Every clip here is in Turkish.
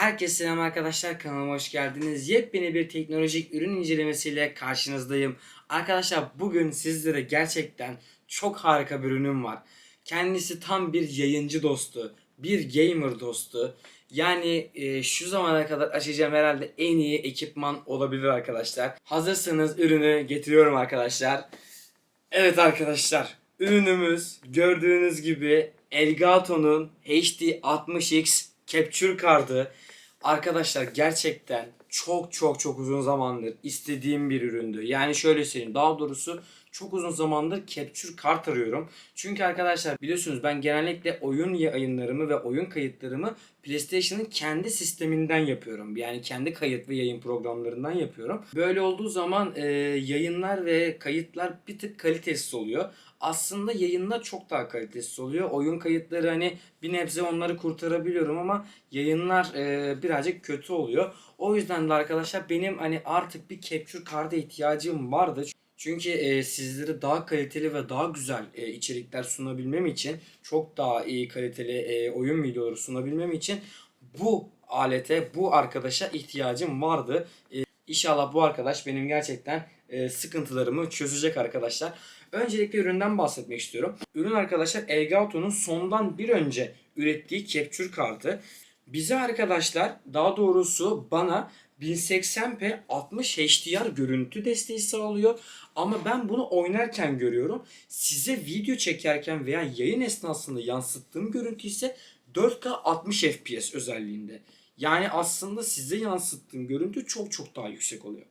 Herkese selam arkadaşlar kanalıma hoş geldiniz. Yepyeni bir teknolojik ürün incelemesiyle karşınızdayım. Arkadaşlar bugün sizlere gerçekten çok harika bir ürünüm var. Kendisi tam bir yayıncı dostu, bir gamer dostu. Yani e, şu zamana kadar açacağım herhalde en iyi ekipman olabilir arkadaşlar. Hazırsanız ürünü getiriyorum arkadaşlar. Evet arkadaşlar ürünümüz gördüğünüz gibi Elgato'nun HD 60X Capture kartı. Arkadaşlar gerçekten çok çok çok uzun zamandır istediğim bir üründü. Yani şöyle söyleyeyim daha doğrusu çok uzun zamandır Capture kart arıyorum. Çünkü arkadaşlar biliyorsunuz ben genellikle oyun yayınlarımı ve oyun kayıtlarımı PlayStation'ın kendi sisteminden yapıyorum. Yani kendi kayıt ve yayın programlarından yapıyorum. Böyle olduğu zaman e, yayınlar ve kayıtlar bir tık kalitesiz oluyor. Aslında yayınlar çok daha kalitesiz oluyor. Oyun kayıtları hani bir nebze onları kurtarabiliyorum ama yayınlar e, birazcık kötü oluyor. O yüzden de arkadaşlar benim hani artık bir capture card'a ihtiyacım vardı. Çünkü e, sizlere daha kaliteli ve daha güzel e, içerikler sunabilmem için çok daha iyi kaliteli e, oyun videoları sunabilmem için bu alete, bu arkadaşa ihtiyacım vardı. E, İnşallah bu arkadaş benim gerçekten e, sıkıntılarımı çözecek arkadaşlar. Öncelikle üründen bahsetmek istiyorum. Ürün arkadaşlar Elgato'nun sondan bir önce ürettiği capture kartı. Bize arkadaşlar daha doğrusu bana 1080p 60 HDR görüntü desteği sağlıyor. Ama ben bunu oynarken görüyorum. Size video çekerken veya yayın esnasında yansıttığım görüntü ise 4K 60 FPS özelliğinde. Yani aslında size yansıttığım görüntü çok çok daha yüksek oluyor.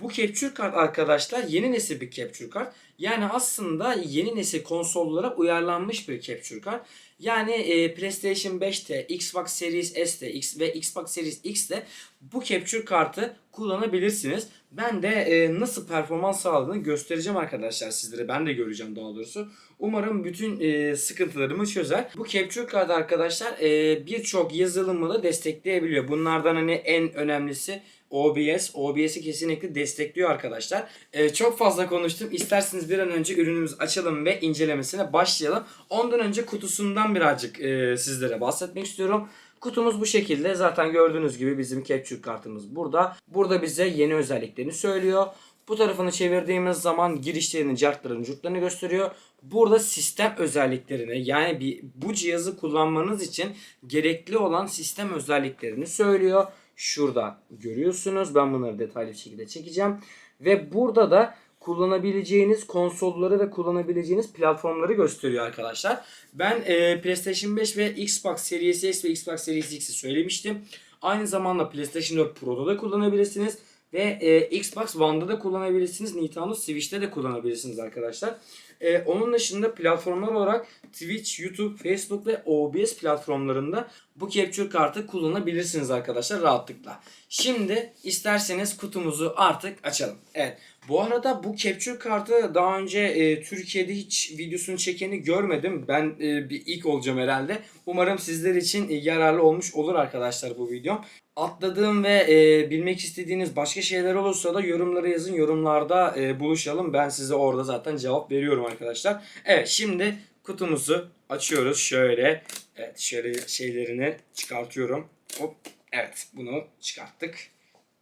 Bu capture kart arkadaşlar yeni nesil bir capture kart. Yani aslında yeni nesil konsollara uyarlanmış bir capture kart. Yani e, PlayStation 5'te, Xbox Series S'te X ve Xbox Series X'te bu capture kartı kullanabilirsiniz. Ben de e, nasıl performans sağladığını göstereceğim arkadaşlar sizlere. Ben de göreceğim daha doğrusu. Umarım bütün e, sıkıntılarımı çözer. Bu capture kart arkadaşlar e, birçok yazılımı da destekleyebiliyor. Bunlardan hani en önemlisi OBS. OBS'i kesinlikle destekliyor arkadaşlar. Ee, çok fazla konuştum. İsterseniz bir an önce ürünümüzü açalım ve incelemesine başlayalım. Ondan önce kutusundan birazcık e, sizlere bahsetmek istiyorum. Kutumuz bu şekilde. Zaten gördüğünüz gibi bizim capture kartımız burada. Burada bize yeni özelliklerini söylüyor. Bu tarafını çevirdiğimiz zaman girişlerini, cartlarını, curtlarını gösteriyor. Burada sistem özelliklerini yani bir bu cihazı kullanmanız için gerekli olan sistem özelliklerini söylüyor. Şurada görüyorsunuz. Ben bunları detaylı bir şekilde çekeceğim. Ve burada da kullanabileceğiniz konsolları ve kullanabileceğiniz platformları gösteriyor arkadaşlar. Ben e, PlayStation 5 ve Xbox Series S ve Xbox Series X'i söylemiştim. Aynı zamanda PlayStation 4 Pro'da da kullanabilirsiniz. Ve e, Xbox One'da da kullanabilirsiniz. Nintendo Switch'te de kullanabilirsiniz arkadaşlar. E, onun dışında platformlar olarak Twitch, YouTube, Facebook ve OBS platformlarında bu capture kartı kullanabilirsiniz arkadaşlar rahatlıkla. Şimdi isterseniz kutumuzu artık açalım. Evet. Bu arada bu capture kartı daha önce e, Türkiye'de hiç videosunu çekeni görmedim. Ben e, bir ilk olacağım herhalde. Umarım sizler için e, yararlı olmuş olur arkadaşlar bu videom. Atladığım ve e, bilmek istediğiniz başka şeyler olursa da yorumlara yazın. Yorumlarda e, buluşalım. Ben size orada zaten cevap veriyorum arkadaşlar. Evet şimdi kutumuzu açıyoruz. Şöyle evet şöyle şeylerini çıkartıyorum. Hop evet bunu çıkarttık.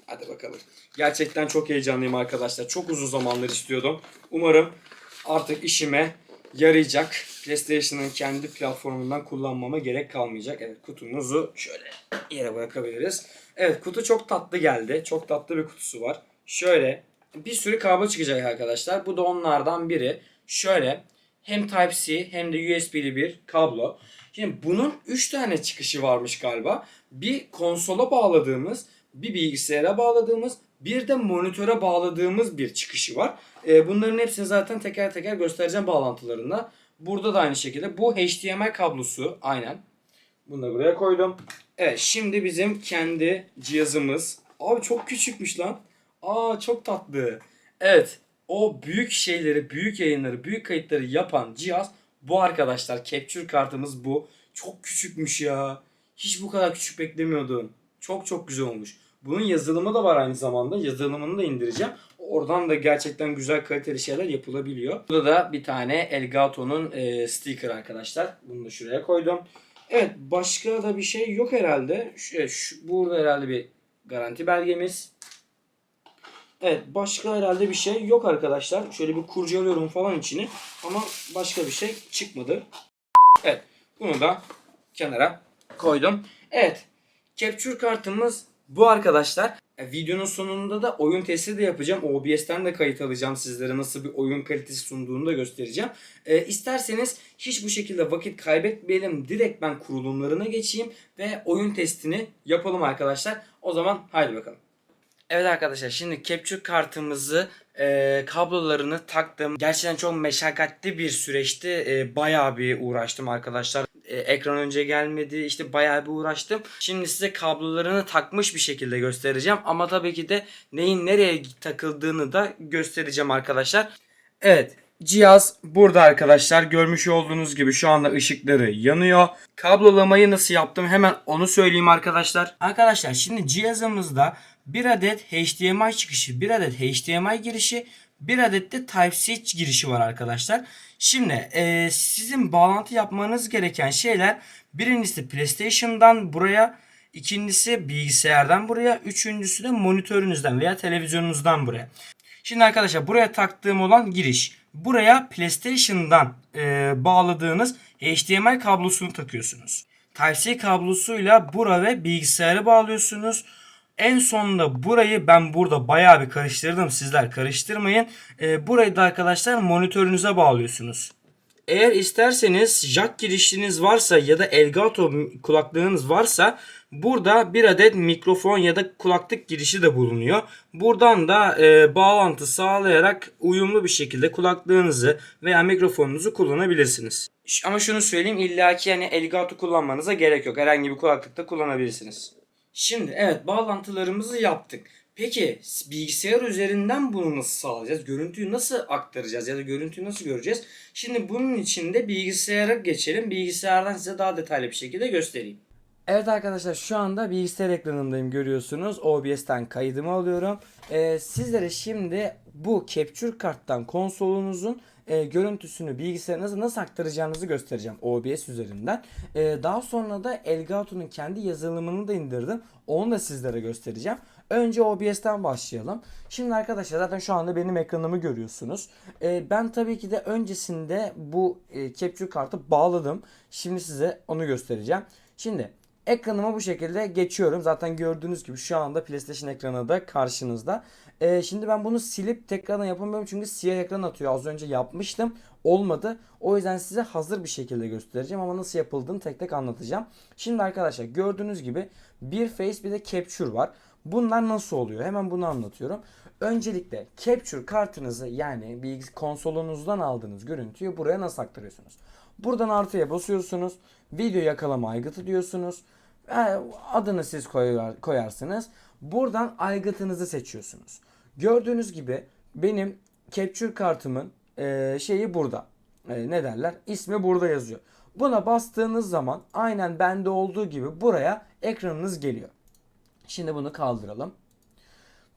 Hadi bakalım. Gerçekten çok heyecanlıyım arkadaşlar. Çok uzun zamandır istiyordum. Umarım artık işime yarayacak. PlayStation'ın kendi platformundan kullanmama gerek kalmayacak. Evet kutumuzu şöyle yere bırakabiliriz. Evet kutu çok tatlı geldi. Çok tatlı bir kutusu var. Şöyle bir sürü kablo çıkacak arkadaşlar. Bu da onlardan biri. Şöyle hem Type-C hem de USB'li bir kablo. Şimdi bunun 3 tane çıkışı varmış galiba. Bir konsola bağladığımız, bir bilgisayara bağladığımız, bir de monitöre bağladığımız bir çıkışı var. Ee, bunların hepsini zaten teker teker göstereceğim bağlantılarında. Burada da aynı şekilde. Bu HDMI kablosu aynen. Bunu da buraya koydum. Evet şimdi bizim kendi cihazımız. Abi çok küçükmüş lan. Aa çok tatlı. Evet o büyük şeyleri, büyük yayınları, büyük kayıtları yapan cihaz bu arkadaşlar. Capture kartımız bu. Çok küçükmüş ya. Hiç bu kadar küçük beklemiyordum. Çok çok güzel olmuş. Bunun yazılımı da var aynı zamanda. Yazılımını da indireceğim. Oradan da gerçekten güzel kaliteli şeyler yapılabiliyor. Burada da bir tane Elgato'nun e, sticker arkadaşlar. Bunu da şuraya koydum. Evet başka da bir şey yok herhalde. Şu, evet, şu- burada herhalde bir garanti belgemiz. Evet başka herhalde bir şey yok arkadaşlar. Şöyle bir kurcalıyorum falan içini ama başka bir şey çıkmadı. Evet bunu da kenara koydum. Evet capture kartımız bu arkadaşlar. E, Videonun sonunda da oyun testi de yapacağım. OBS'ten de kayıt alacağım sizlere nasıl bir oyun kalitesi sunduğunu da göstereceğim. E, isterseniz hiç bu şekilde vakit kaybetmeyelim. Direkt ben kurulumlarına geçeyim ve oyun testini yapalım arkadaşlar. O zaman haydi bakalım. Evet arkadaşlar şimdi capture kartımızı e, kablolarını taktım. Gerçekten çok meşakkatli bir süreçti. E, bayağı bir uğraştım arkadaşlar. E, ekran önce gelmedi. İşte bayağı bir uğraştım. Şimdi size kablolarını takmış bir şekilde göstereceğim. Ama tabii ki de neyin nereye takıldığını da göstereceğim arkadaşlar. Evet Cihaz burada arkadaşlar. Görmüş olduğunuz gibi şu anda ışıkları yanıyor. Kablolamayı nasıl yaptım hemen onu söyleyeyim arkadaşlar. Arkadaşlar şimdi cihazımızda bir adet HDMI çıkışı, bir adet HDMI girişi, bir adet de Type-C girişi var arkadaşlar. Şimdi e, sizin bağlantı yapmanız gereken şeyler birincisi PlayStation'dan buraya, ikincisi bilgisayardan buraya, üçüncüsü de monitörünüzden veya televizyonunuzdan buraya. Şimdi arkadaşlar buraya taktığım olan giriş. Buraya PlayStation'dan e, bağladığınız HDMI kablosunu takıyorsunuz. Type-C kablosuyla bura ve bilgisayarı bağlıyorsunuz. En sonunda burayı ben burada bayağı bir karıştırdım. Sizler karıştırmayın. E, burayı da arkadaşlar monitörünüze bağlıyorsunuz. Eğer isterseniz jack girişiniz varsa ya da Elgato kulaklığınız varsa burada bir adet mikrofon ya da kulaklık girişi de bulunuyor. Buradan da e, bağlantı sağlayarak uyumlu bir şekilde kulaklığınızı veya mikrofonunuzu kullanabilirsiniz. Ama şunu söyleyeyim illaki yani Elgato kullanmanıza gerek yok. Herhangi bir kulaklıkta kullanabilirsiniz. Şimdi evet bağlantılarımızı yaptık. Peki bilgisayar üzerinden bunu nasıl sağlayacağız? Görüntüyü nasıl aktaracağız ya da görüntüyü nasıl göreceğiz? Şimdi bunun için de bilgisayara geçelim. Bilgisayardan size daha detaylı bir şekilde göstereyim. Evet arkadaşlar şu anda bilgisayar ekranındayım görüyorsunuz. OBS'ten kaydımı alıyorum. Ee, sizlere şimdi bu capture karttan konsolunuzun e, görüntüsünü bilgisayarınıza nasıl aktaracağınızı göstereceğim OBS üzerinden. Ee, daha sonra da Elgato'nun kendi yazılımını da indirdim. Onu da sizlere göstereceğim. Önce OBS'ten başlayalım. Şimdi arkadaşlar zaten şu anda benim ekranımı görüyorsunuz. Ee, ben tabii ki de öncesinde bu e, capture kartı bağladım. Şimdi size onu göstereceğim. Şimdi ekranıma bu şekilde geçiyorum. Zaten gördüğünüz gibi şu anda PlayStation ekranı da karşınızda. Ee, şimdi ben bunu silip tekrardan yapamıyorum çünkü siyah ekran atıyor. Az önce yapmıştım. Olmadı. O yüzden size hazır bir şekilde göstereceğim ama nasıl yapıldığını tek tek anlatacağım. Şimdi arkadaşlar gördüğünüz gibi bir face bir de capture var. Bunlar nasıl oluyor? Hemen bunu anlatıyorum. Öncelikle capture kartınızı yani bilgis konsolunuzdan aldığınız görüntüyü buraya nasıl aktarıyorsunuz? Buradan artıya basıyorsunuz. Video yakalama aygıtı diyorsunuz. Adını siz koyar, koyarsınız. Buradan aygıtınızı seçiyorsunuz. Gördüğünüz gibi benim capture kartımın e, şeyi burada. E, ne derler? İsmi burada yazıyor. Buna bastığınız zaman aynen bende olduğu gibi buraya ekranınız geliyor. Şimdi bunu kaldıralım.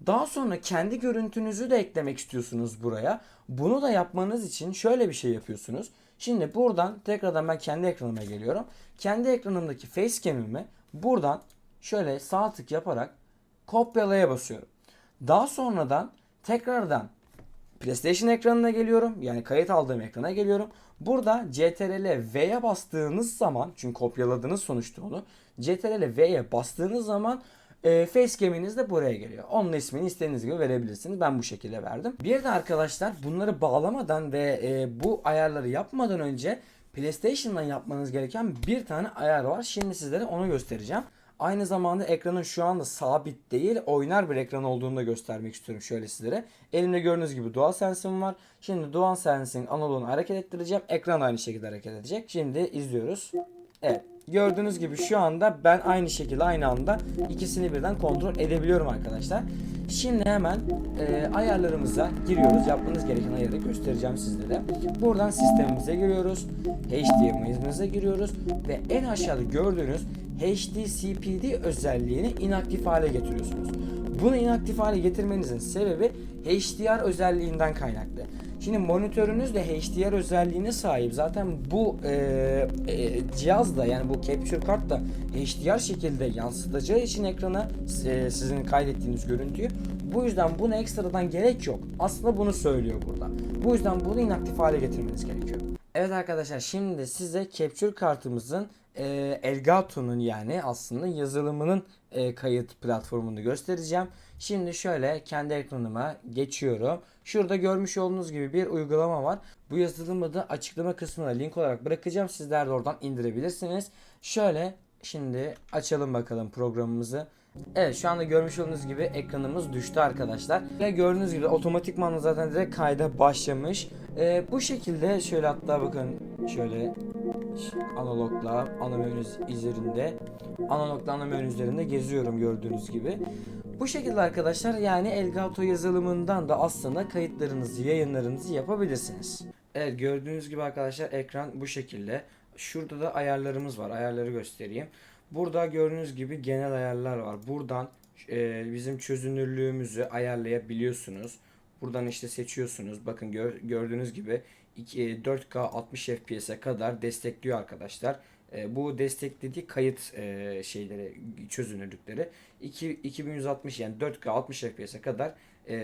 Daha sonra kendi görüntünüzü de eklemek istiyorsunuz buraya. Bunu da yapmanız için şöyle bir şey yapıyorsunuz. Şimdi buradan tekrardan ben kendi ekranıma geliyorum. Kendi ekranımdaki facecam'imi buradan şöyle sağ tık yaparak kopyalaya basıyorum. Daha sonradan tekrardan PlayStation ekranına geliyorum. Yani kayıt aldığım ekrana geliyorum. Burada CTRL V'ye bastığınız zaman çünkü kopyaladınız sonuçta onu. CTRL V'ye bastığınız zaman e, facecam'iniz de buraya geliyor. Onun ismini istediğiniz gibi verebilirsiniz. Ben bu şekilde verdim. Bir de arkadaşlar bunları bağlamadan ve e, bu ayarları yapmadan önce PlayStation'dan yapmanız gereken bir tane ayar var. Şimdi sizlere onu göstereceğim. Aynı zamanda ekranın şu anda sabit değil oynar bir ekran olduğunu da göstermek istiyorum şöyle sizlere. Elimde gördüğünüz gibi DualSense'im var. Şimdi DualSense'in analoğunu hareket ettireceğim. Ekran aynı şekilde hareket edecek. Şimdi izliyoruz. Evet. Gördüğünüz gibi şu anda ben aynı şekilde aynı anda ikisini birden kontrol edebiliyorum arkadaşlar. Şimdi hemen e, ayarlarımıza giriyoruz. Yapmanız gereken ayarı göstereceğim sizlere. Buradan sistemimize giriyoruz. HDMI'mize giriyoruz ve en aşağıda gördüğünüz HDCPD özelliğini inaktif hale getiriyorsunuz. Bunu inaktif hale getirmenizin sebebi HDR özelliğinden kaynaklı. Şimdi monitörünüz de HDR özelliğine sahip. Zaten bu e, e, cihaz da yani bu capture kart da HDR şekilde yansıtacağı için ekrana e, sizin kaydettiğiniz görüntüyü. Bu yüzden buna ekstradan gerek yok. Aslında bunu söylüyor burada. Bu yüzden bunu inaktif hale getirmeniz gerekiyor. Evet arkadaşlar şimdi size capture kartımızın e, Elgato'nun yani aslında yazılımının e, kayıt platformunu göstereceğim. Şimdi şöyle kendi ekranıma geçiyorum. Şurada görmüş olduğunuz gibi bir uygulama var. Bu yazılımı da açıklama kısmına link olarak bırakacağım. Sizler de oradan indirebilirsiniz. Şöyle şimdi açalım bakalım programımızı. Evet şu anda görmüş olduğunuz gibi ekranımız düştü arkadaşlar. Ve gördüğünüz gibi otomatikman zaten direkt kayda başlamış. Ee, bu şekilde şöyle hatta bakın şöyle analogla ana menü üzerinde analogla ana menü üzerinde geziyorum gördüğünüz gibi. Bu şekilde arkadaşlar yani Elgato yazılımından da aslında kayıtlarınızı, yayınlarınızı yapabilirsiniz. Evet gördüğünüz gibi arkadaşlar ekran bu şekilde. Şurada da ayarlarımız var. Ayarları göstereyim. Burada gördüğünüz gibi genel ayarlar var. Buradan e, bizim çözünürlüğümüzü ayarlayabiliyorsunuz. Buradan işte seçiyorsunuz. Bakın gör- gördüğünüz gibi iki- e, 4K 60 FPS'e kadar destekliyor arkadaşlar. E, bu desteklediği kayıt e, şeyleri çözünürlükleri 2, 2160 yani 4K 60 FPS'e kadar e,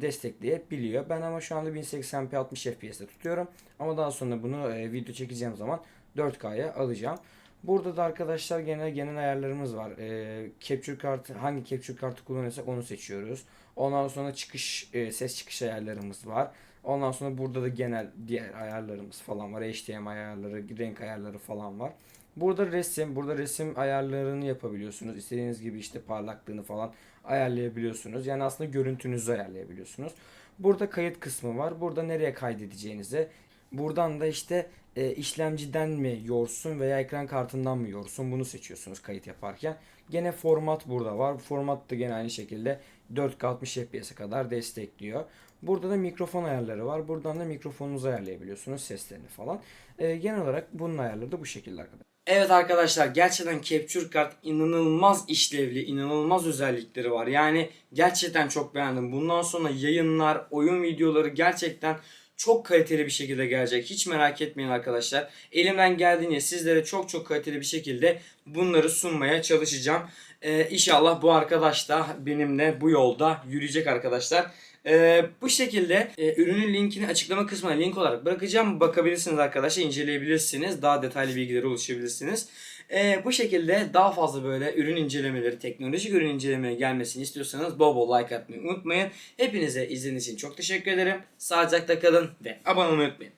destekleyebiliyor. Ben ama şu anda 1080p 60 FPS'te tutuyorum. Ama daha sonra bunu video çekeceğim zaman 4K'ya alacağım. Burada da arkadaşlar genel genel ayarlarımız var. E, capture kartı hangi capture kartı kullanırsak onu seçiyoruz. Ondan sonra çıkış e, ses çıkış ayarlarımız var. Ondan sonra burada da genel diğer ayarlarımız falan var. HDMI ayarları, renk ayarları falan var. Burada resim, burada resim ayarlarını yapabiliyorsunuz. İstediğiniz gibi işte parlaklığını falan ayarlayabiliyorsunuz. Yani aslında görüntünüzü ayarlayabiliyorsunuz. Burada kayıt kısmı var. Burada nereye kaydedeceğinizi. Buradan da işte e, işlemciden mi yorsun veya ekran kartından mı yorsun bunu seçiyorsunuz kayıt yaparken. Gene format burada var. Format da gene aynı şekilde 4K 60 FPS'e kadar destekliyor. Burada da mikrofon ayarları var. Buradan da mikrofonunuzu ayarlayabiliyorsunuz seslerini falan. E, genel olarak bunun ayarları da bu şekilde arkadaşlar. Evet arkadaşlar gerçekten Capture Card inanılmaz işlevli, inanılmaz özellikleri var. Yani gerçekten çok beğendim. Bundan sonra yayınlar, oyun videoları gerçekten çok kaliteli bir şekilde gelecek. Hiç merak etmeyin arkadaşlar. Elimden geldiğince sizlere çok çok kaliteli bir şekilde bunları sunmaya çalışacağım. Ee, inşallah bu arkadaş da benimle bu yolda yürüyecek arkadaşlar. Ee, bu şekilde e, ürünün linkini açıklama kısmına link olarak bırakacağım. Bakabilirsiniz arkadaşlar, inceleyebilirsiniz. Daha detaylı bilgilere ulaşabilirsiniz. Ee, bu şekilde daha fazla böyle ürün incelemeleri, teknolojik ürün incelemeleri gelmesini istiyorsanız bol bol like atmayı unutmayın. Hepinize izlediğiniz için çok teşekkür ederim. Sağlıcakla kalın ve abone olmayı unutmayın.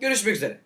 Görüşmek üzere.